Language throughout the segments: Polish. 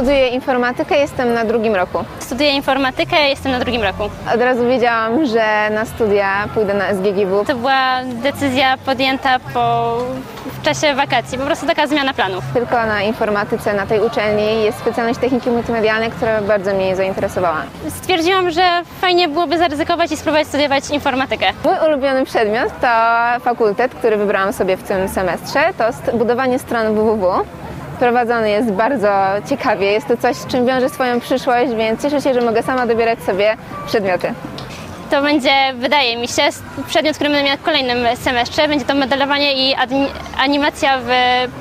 Studiuję informatykę, jestem na drugim roku. Studiuję informatykę, jestem na drugim roku. Od razu wiedziałam, że na studia pójdę na SGGW. To była decyzja podjęta po, w czasie wakacji, po prostu taka zmiana planów. Tylko na informatyce na tej uczelni jest specjalność techniki multimedialnej, która bardzo mnie zainteresowała. Stwierdziłam, że fajnie byłoby zaryzykować i spróbować studiować informatykę. Mój ulubiony przedmiot to fakultet, który wybrałam sobie w tym semestrze. To budowanie stron www. Prowadzony jest bardzo ciekawie. Jest to coś, z czym wiąże swoją przyszłość, więc cieszę się, że mogę sama dobierać sobie przedmioty. To będzie, wydaje mi się, przedmiot, który będę miała w kolejnym semestrze. Będzie to modelowanie i animacja w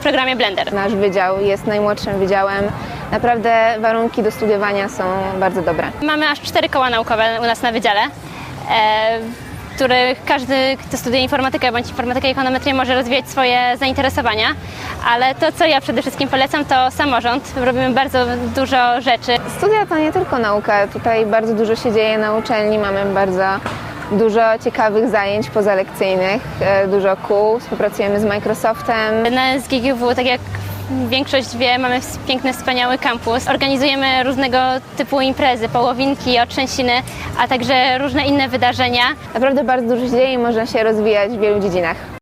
programie Blender. Nasz wydział jest najmłodszym wydziałem. Naprawdę warunki do studiowania są bardzo dobre. Mamy aż cztery koła naukowe u nas na wydziale, e, których każdy, kto studiuje informatykę bądź informatykę i ekonometrię może rozwijać swoje zainteresowania, ale to, co ja przede wszystkim polecam, to samorząd. Robimy bardzo dużo rzeczy. Studia to nie tylko nauka. Tutaj bardzo dużo się dzieje na uczelni. Mamy bardzo dużo ciekawych zajęć pozalekcyjnych, e, dużo kół. Współpracujemy z Microsoftem. Na SGGW, tak jak większość wie, mamy piękny, wspaniały kampus. Organizujemy różnego typu imprezy, połowinki, otrzęsiny, a także różne inne wydarzenia. Naprawdę bardzo dużo się dzieje i można się rozwijać w wielu dziedzinach.